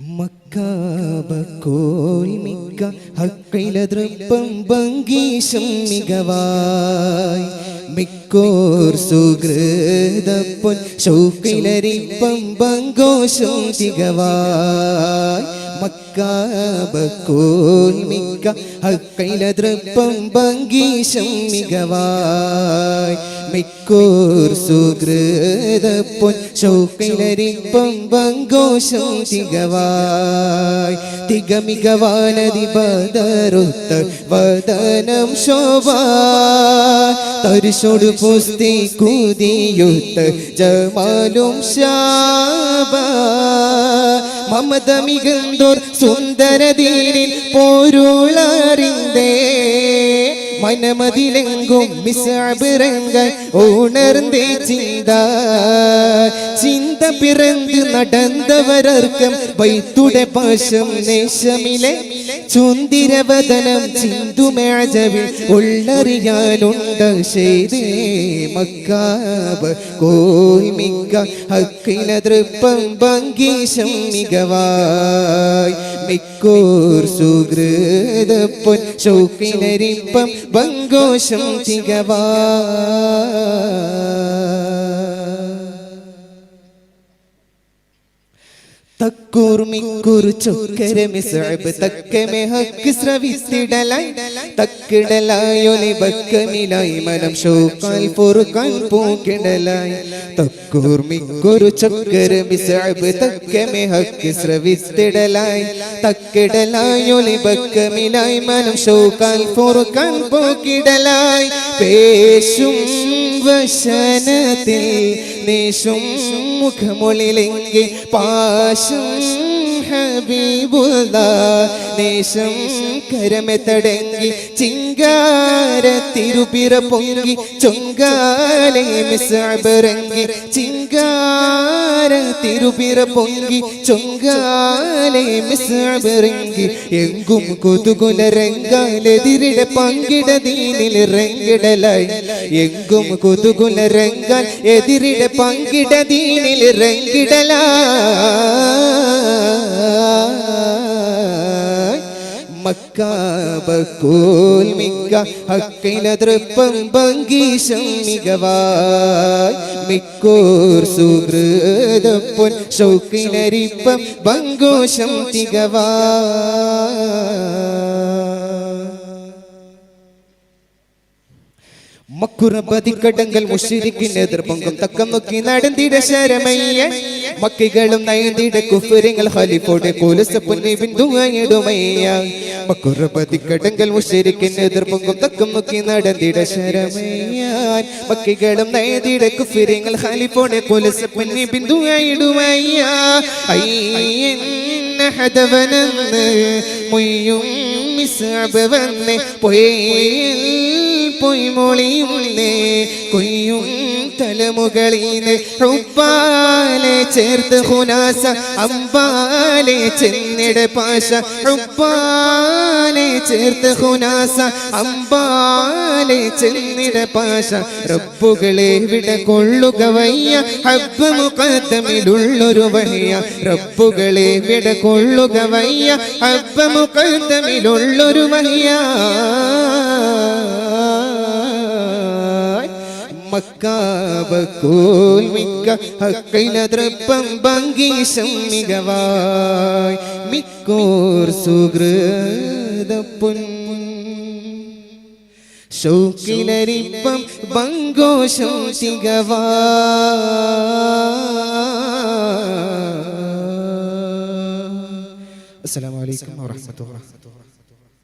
മക്കാബക്കോൽ മിക്ക ഹക്കിലതൃപ്പം ഭംഗീശം മികവായി. മിക്കോർ സുഹൃതപ്പൊൻ ശൗക്കിലരിപ്പം ബങ്കോശം തികവായി. മക്കാബക്കോൽ മിക്ക ഹക്കിലതൃപ്പം ഭംഗീശം മികവായി. മിക്കൂർ സുഹൃതപ്പൊൻ ശൗക്കിലരിപ്പം ഭംഗോശം തികവായി. തികമികവാനതി വദനം ശോഭ തരിശോട് പുസ്തി കുതിയുത്ത ജമാലും ശാബ മമത മികന്തോർ സുന്ദരതീരിൽ പോരുളറിന്തേ മനമതിലെങ്കും മിസാബിറങ്ങൾ ഉണർന്നേ ചിന്ത ചിന്ത പിറന്ത് നടന്നവരർക്കും വൈത്തുടെ പാശം നേശമിലെ ചുന്തിരവതനം ചിന്തുമേജവിൽ ഉള്ളറിയാനുണ്ട് ശരി മക്കാവ് കോയ്മിക്ക ഹക്കിന ഭംഗീശം മികവായി. മിക്കൂർ സുഹൃതപ്പൊൻ ശൗക്കിനരിപ്പം ബങ്കോശം തികവാ തക്കൂർ മിക്കൂർ ചൊക്കര ബക്കമിലായി മനം ഷോക്കാൽ പൊറുക്കാൻ പൂക്കിടലായി. തക്കൂർ മിക്കൂർ ചൊക്കര ബക്കമിലായി മനം പേശും വശനത്തിൽ നിശും മുഖമൊളിലെങ്കിൽ പാശം ഹബീബുള്ള ദേശം കരമെത്തടങ്ങി ചിങ്കാര തിരുപിറ പൊങ്കി ചൊങ്കാലെ മിസബറങ്ങി ചിങ്കാര തിരുപിറ പൊങ്കി ചൊങ്കാലെ മിസബറങ്ങി എങ്കും കൊതുകുല രംഗാലെതിരിടെ പങ്കിട ദീനിൽ രംഗിടലായി എങ്കും കൊതുകുല രംഗാൽ എതിരിടെ പങ്കിട ദീനിൽ റെങ്കിടലായി മക്കാബക്കോൽ മിക്ക ഹക്കിലതൃപ്പം ഭംഗീശം മികവായി. മിക്കൂർ സുഹൃതപ്പൊൻ ശൗക്കിലരിപ്പം ബങ്കോശം തികവാ മക്കുറബതിക്കടങ്കൽ മുഷിരിക്കിന്റെ എതിർപ്പൊങ്കും തക്കം നോക്കി നടന്നിട ശരമയ്യ മക്കികളും നയന്തിട കുഫുരങ്ങൾ ഹലിഫോടെ കോലസപ്പൊന്നെ ബിന്ദുവായിടുമയ്യ മക്കുറപതിക്കടങ്കൽ മുഷരിക്കിന് എതിർപ്പുങ്കും തക്കും മുക്കി നടന്നിട ശരമയ്യാൻ മക്കികളും നയന്തിട കുഫുരങ്ങൾ ഹലിഫോടെ പുന്നി ബിന്ദുവായിടുമയ്യ ഹദവനെന്ന് മൊയ്യും മിസ്അബ് വന്ന് പൊയ്യിൽ പൊയ്മൊളിയുന്നേ കൊയ്യും തലമുകളിന്ന് ഉപ്പാലെ ചേർത്ത് ഹുനാസ അമ്പാലെ ചെന്നിട പാശ ഉപ്പാലെ ചേർത്ത് ഹുനാസ അമ്പാലെ ചെന്നിട പാശ. റബ്ബുകളെ വിട കൊള്ളുക വയ്യ ഹബ്ബ് മുഖത്തമിലുള്ളൊരു വയ്യ റബ്ബുകളെ വിട കൊള്ളുക വയ്യ ഹബ്ബ് മുഖത്തമിലുള്ളൊരു വയ്യ മക്കാബക്കോൽ മിക്ക ഹക്കൈലതൃപ്പം ഭംഗീശം മികവായി. മിക്കോർ സുഹൃതപ്പൊൻ. ശൗക്കിലരിപ്പം ബങ്കോശം തികവാ അസ്സലാമു അലൈക്കും വറഹ്മത്തുള്ളാഹി